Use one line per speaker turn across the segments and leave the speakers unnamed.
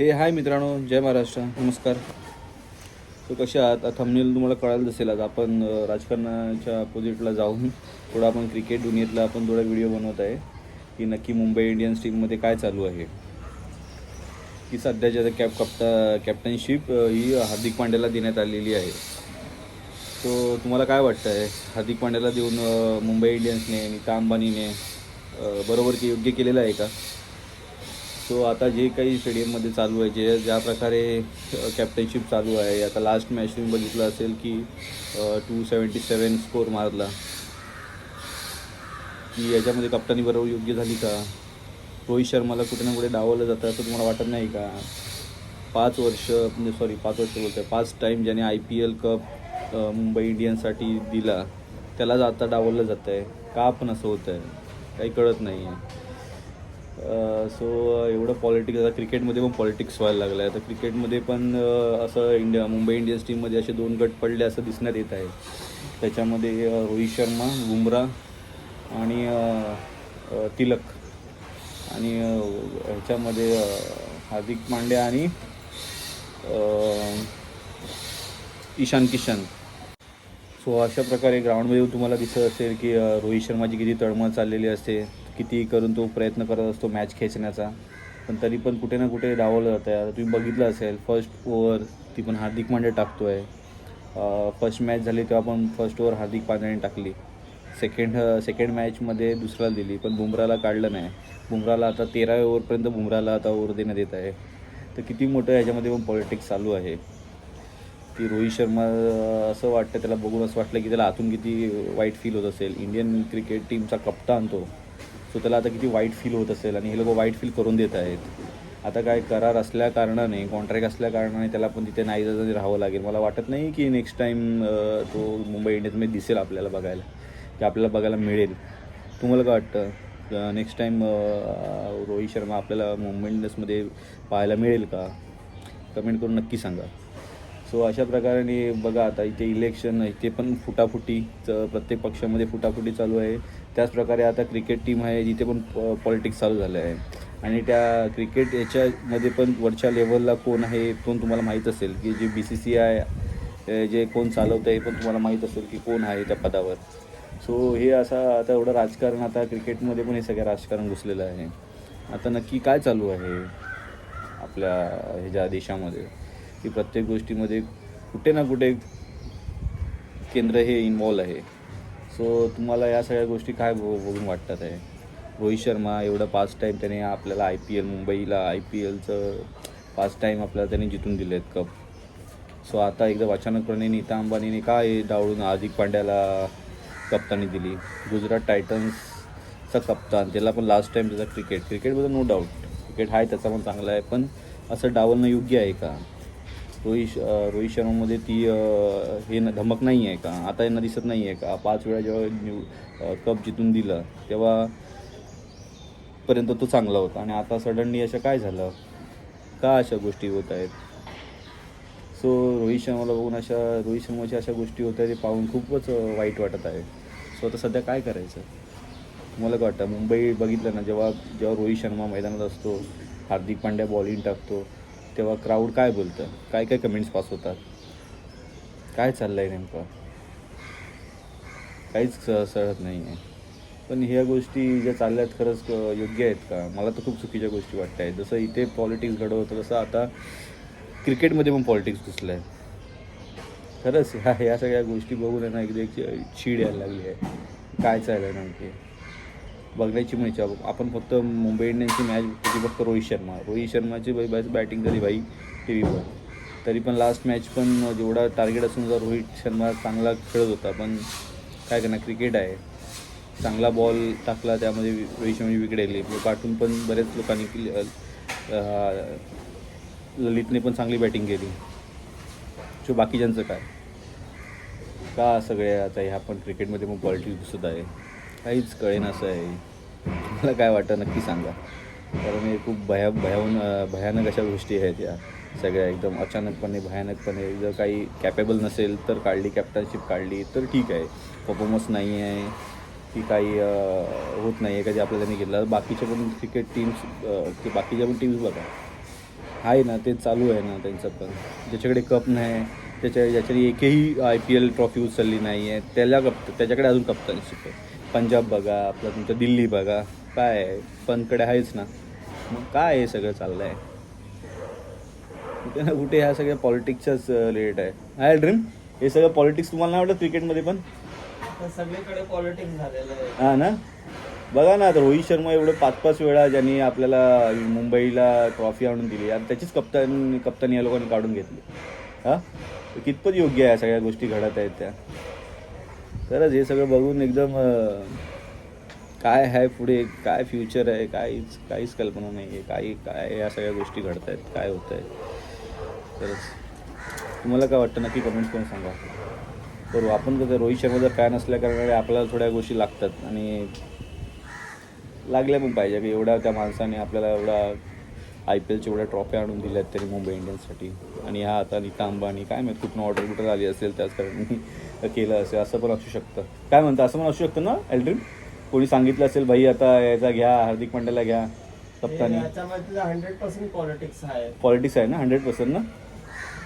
हे हाय मित्रांनो जय महाराष्ट्र नमस्कार. तो कसे आहात? थंबनेल तुम्हाला कळायला असेल आज आपण राजकारणाच्या अपोजिटला जाऊन थोडा आपण क्रिकेट दुनियेतला आपण थोडा व्हिडिओ बनवत आहे की नक्की मुंबई इंडियन्स टीममध्ये काय चालू आहे. की सध्याच्या आता कॅप कप्ता कॅप्टनशिप ही हार्दिक पांड्याला देण्यात आलेली आहे. सो तुम्हाला काय वाटतं आहे हार्दिक पांड्याला देऊन मुंबई इंडियन्सने नीता अंबानीने बरोबर की योग्य केलेलं आहे का? सो आता जे काही स्टेडियममध्ये चालू आहे जे ज्या प्रकारे कॅप्टनशिप चालू आहे आता लास्ट मॅच तुम्ही बघितलं असेल की टू सेवन्टी सेवन स्कोर मारला. की याच्यामध्ये कप्तानी बरोबर योग्य झाली का? रोहित शर्माला कुठे ना कुठे डावलं जातं असं तुम्हाला वाटत नाही का? पाच वर्ष म्हणजे सॉरी पाच वर्ष बोलतोय. पाच टाईम ज्याने I P L cup Mumbai इंडियन्ससाठी दिला त्यालाच आता डावललं जातं आहे का पण असं होतं आहे काही कळत नाही आहे सो एवढं पॉलिटिक्स आता क्रिकेटमध्ये पण पॉलिटिक्स व्हायला लागलं आहे तर क्रिकेटमध्ये पण असं इंडिया मुंबई इंडियन्स टीममध्ये असे दोन गट पडले असं दिसण्यात येत आहे. त्याच्यामध्ये रोहित शर्मा बुमरा आणि तिलक. आणि ह्याच्यामध्ये हार्दिक पांड्या आणि ईशान किशन. सो अशा प्रकारे ग्राउंडमध्ये तुम्हाला दिसत असेल की रोहित शर्माची किती तळमळ चाललेली असते. किती करून तो प्रयत्न करत असतो मॅच खेचण्याचा. पण तरी पण कुठे ना कुठे डावलं जातं. आहे आता तुम्ही बघितलं असेल फर्स्ट ओव्हर ती पण हार्दिक पांड्या टाकतो आहे फर्स्ट मॅच झाली तेव्हा पण फर्स्ट ओव्हर हार्दिक पांड्याने टाकली. सेकंड सेकंड मॅचमध्ये दुसऱ्याला दिली पण बुमराला काढलं नाही. बुमराला आता तेराव्या ओव्हरपर्यंत बुमराला आता ओव्हर देण्यात येत आहे. तर किती मोठं याच्यामध्ये पण पॉलिटिक्स चालू आहे. की रोहित शर्मा असं वाटतं त्याला बघून असं वाटलं की त्याला आतून किती वाईट फील होत असेल. इंडियन क्रिकेट टीमचा कप्तान तो. सो त्याला आता किती वाईट फील होत असेल आणि हे लोक वाईट फील करून देत आहेत. आता काय करार असल्या कारणाने कॉन्ट्रॅक्ट असल्या कारणाने त्याला पण तिथे नाही जाता राहावं लागेल. मला वाटत नाही की नेक्स्ट टाईम तो मुंबई इंडियन्समध्ये दिसेल आपल्याला बघायला की आपल्याला बघायला मिळेल. तुम्हाला काय वाटतं? नेक्स्ट टाईम रोहित शर्मा आपल्याला मुंबई इंडियन्समध्ये पाहायला मिळेल का? कमेंट करून नक्की सांगा. सो अशा प्रकाराने बघा आता इथे इलेक्शन इथे पण फुटाफुटीचं प्रत्येक पक्षामध्ये फुटाफुटी चालू आहे. त्याचप्रकारे आता क्रिकेट टीम आहे जिथे पण पॉलिटिक्स चालू झालं आहे. आणि त्या क्रिकेट याच्यामध्ये पण वरच्या लेवलला कोण आहे कोण तुम्हाला माहीत असेल? की जे बी सी सी आय जे कोण चालवतं आहे पण तुम्हाला माहीत असेल की कोण आहे त्या पदावर. सो हे असा आता एवढं राजकारण आता क्रिकेटमध्ये पण हे सगळं राजकारण घुसलेलं आहे. आता नक्की काय चालू आहे आपल्या ह्याच्या देशामध्ये? की प्रत्येक गोष्टीमध्ये कुठे ना कुठे केंद्र हे इन्वॉल्व आहे. सो तुम्हाला या सगळ्या गोष्टी काय बघून वाटतात आहे? रोहित शर्मा एवढं पाच टाईम त्याने आपल्याला आय पी एल मुंबईला आय पी एलचं पाच टाईम आपल्याला त्याने जितून दिले आहेत कप सो आता एकदम अचानकपणे नीता अंबानीने काय डावळून हार्दिक पांड्याला कप्तानी दिली? गुजरात टायटन्सचा कप्तान त्याला पण लास्ट टाईम त्याचा क्रिकेट क्रिकेटबद्दल नो डाऊट क्रिकेट आहे त्याचा पण चांगला आहे पण असं डावलणं योग्य आहे का? रोहित रोहित शर्मामध्ये ती हे न धमक नाही आहे का? आता यांना दिसत नाही आहे का? पाच वेळा जेव्हा न्यू कप जितून दिलं तेव्हा पर्यंत तो चांगला होता. आणि आता सडनली असं काय झालं? का अशा गोष्टी होत आहेत? सो रोहित शर्माला बघून अशा रोहित शर्माच्या अशा गोष्टी होत आहेत ते पाहून खूपच वाईट वाटत आहे. सो आता सध्या काय करायचं? तुम्हाला काय वाटतं? मुंबई बघितलं ना जेव्हा जेव्हा रोहित शर्मा मैदानात असतो हार्दिक पांड्या बॉलिंग टाकतो तेव्हा क्राऊड काय बोलतं? काय काय कमेंट्स पास होतात? काय चाललं आहे नेमकं? काहीच सळत नाही आहे पण ह्या गोष्टी ज्या चालल्या आहेत खरंच योग्य आहेत का? मला तर खूप चुकीच्या गोष्टी वाटत आहेत जसं इथे पॉलिटिक्स घडवतं तसं आता क्रिकेटमध्ये पण पॉलिटिक्स घुसलं आहे खरंच ह्या ह्या सगळ्या गोष्टी बघून आहे ना एकदा एक चीड यायला लागली आहे. काय चाललं आहे नेमके? बघण्याची मजा आपण फक्त मुंबई इंडियन्सची मॅच होती फक्त रोहित शर्मा. रोहित शर्माची बाई बॅटिंग झाली भाई टी व्हीवर तरी पण लास्ट मॅच पण जेवढा टार्गेट असून जर रोहित शर्मा चांगला खेळत होता. पण काय करणार क्रिकेट आहे. चांगला बॉल टाकला त्यामध्ये रोहित शर्माची विकेट आली. पाठून पण बऱ्याच लोकांनी ललितने पण चांगली बॅटिंग केली. सो बाकीच्यांचं काय? का सगळे आता ह्या पण क्रिकेटमध्ये मग पॉलिटिक्स दिसत आहे? काहीच कळेन असं आहे. मला काय वाटतं? नक्की सांगा. कारण हे खूप भया भयावन भयानक अशा गोष्टी आहेत या सगळ्या. एकदम अचानकपणे भयानकपणे जर काही कॅपेबल नसेल तर काढली कॅप्टनशिप काढली तर ठीक आहे. परफॉर्मन्स नाही आहे की काही होत नाही आहे कधी जे आपल्याला त्यांनी घेतला. बाकीच्या पण क्रिकेट टीम्स की बाकीच्या पण टीम्स बघा. आहे ना ते चालू आहे ना त्यांचं पण. ज्याच्याकडे कप नाही त्याच्या ज्याच्याने एकही आय पी एल ट्रॉफी उचलली नाही आहे. त्याला कप त्याच्याकडे अजून कप्तानशिप आहे पंजाब बघा आपलं तुमचं दिल्ली बघा. काय आहे? पनकडे आहेच ना. मग काय हे सगळं चाललं आहे कुठे ना कुठे ह्या सगळ्या पॉलिटिक्सच्याच रिलेट आहे. आहे ड्रीम हे सगळं पॉलिटिक्स तुम्हाला नाही वाटत क्रिकेटमध्ये पण?
सगळीकडे पॉलिटिक्स झालेलं आहे.
हां ना? बघा ना आता रोहित शर्मा एवढं पाच पाच वेळा ज्यांनी आपल्याला मुंबईला ट्रॉफी आणून दिली. आणि त्याचीच कप्तान कप्तानी या लोकांनी काढून घेतली. हां? कितपत योग्य आहे या सगळ्या गोष्टी घडत आहेत त्या? खरंच हे सगळं बघून एकदम काय आहे पुढे काय फ्युचर आहे काहीच काहीच कल्पना नाही आहे काही काय या सगळ्या गोष्टी घडत आहेत काय होत आहे. खरंच. तुम्हाला काय वाटतं? नक्की कमेंट्स करून सांगा. करू. आपण कसं रोहित शर्माचा फॅन असल्याकारणाने आपल्याला थोड्या गोष्टी लागतात आणि लागल्या पण पाहिजे. की एवढ्या त्या माणसाने आपल्याला एवढा आय पी एलच्या एवढ्या ट्रॉफ्या आणून दिल्यात तरी मुंबई इंडियन्ससाठी. आणि ह्या आता नीता अंबानी काय माहिती कुठनं ऑर्डर कुठं आली असेल त्याच कारणाने केलं असेल असं पण असू शकतं. काय म्हणतं असं पण असू शकतं ना एल्ड्रीम कोणी सांगितलं असेल भाई आता याचा घ्या हार्दिक पांड्याला घ्या कप्तानी
हंड्रेड पर्सेंट पॉलिटिक्स आहे.
पॉलिटिक्स आहे ना हंड्रेड पर्सेंट ना?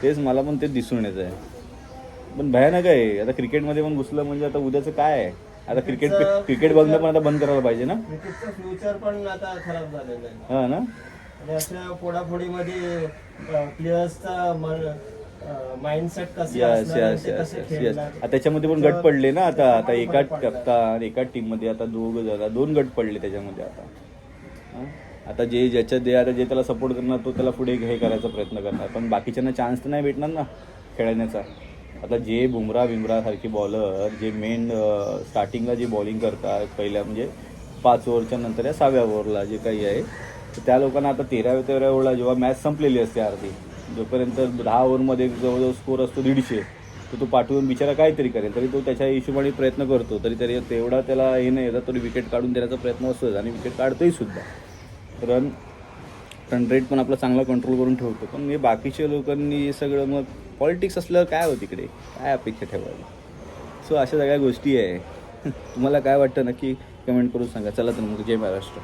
तेच मला पण तेच दिसून येत आहे. पण भयानक आहे. आता क्रिकेटमध्ये पण घुसलं म्हणजे आता उद्याचं काय आहे? आता क्रिकेट क्रिकेट बघणं पण आता बंद करायला पाहिजे ना?
क्रिकेटचं फ्युचर पण आता खराब झालेलं आहे.
हां ना?
आणि अशा फोडाफोडीमध्ये प्लेयर्सचा माइंडसेट
आता त्याच्यामध्ये पण गट पडले ना आता आता एका. कप्तान एका टीममध्ये आता दोघ जरा दोन गट पडले त्याच्यामध्ये आता? आता जे ज्याच्या जे आता जे त्याला सपोर्ट करणार तो त्याला पुढे हे करायचा प्रयत्न करणार. पण बाकीच्यांना चान्स तर नाही भेटणार ना खेळण्याचा. आता जे बुमरा बिमरा सारखे बॉलर जे मेन स्टार्टिंगला जे बॉलिंग करतात पहिल्या म्हणजे पाच ओव्हरच्या नंतर या सहाव्या ओव्हरला जे काही आहे तर त्या लोकांना आता तेराव्या तेराव्या ओव्हरला जेव्हा मॅच संपलेली असते अर्धी जोपर्यंत दहा ओव्हरमध्ये जवळजवळ स्कोर असतो दीडशे तर तो पाठवून बिचारा काहीतरी करेल तरी तो त्याच्या हिशोबाने प्रयत्न करतो तरी तरी तेवढा त्याला हे नाही येतात तरी विकेट काढून देण्याचा प्रयत्न असतोच आणि विकेट काढतोही सुद्धा. रन रन रेट पण आपला चांगला कंट्रोल करून ठेवतो पण हे बाकीच्या लोकांनी हे सगळं मग पॉलिटिक्स असल्यावर काय होतं तिकडे काय अपेक्षा ठेवायला सो अशा सगळ्या गोष्टी आहे. तुम्हाला काय वाटतं नक्की कमेंट करून सांगा. चला तर मग जय महाराष्ट्र.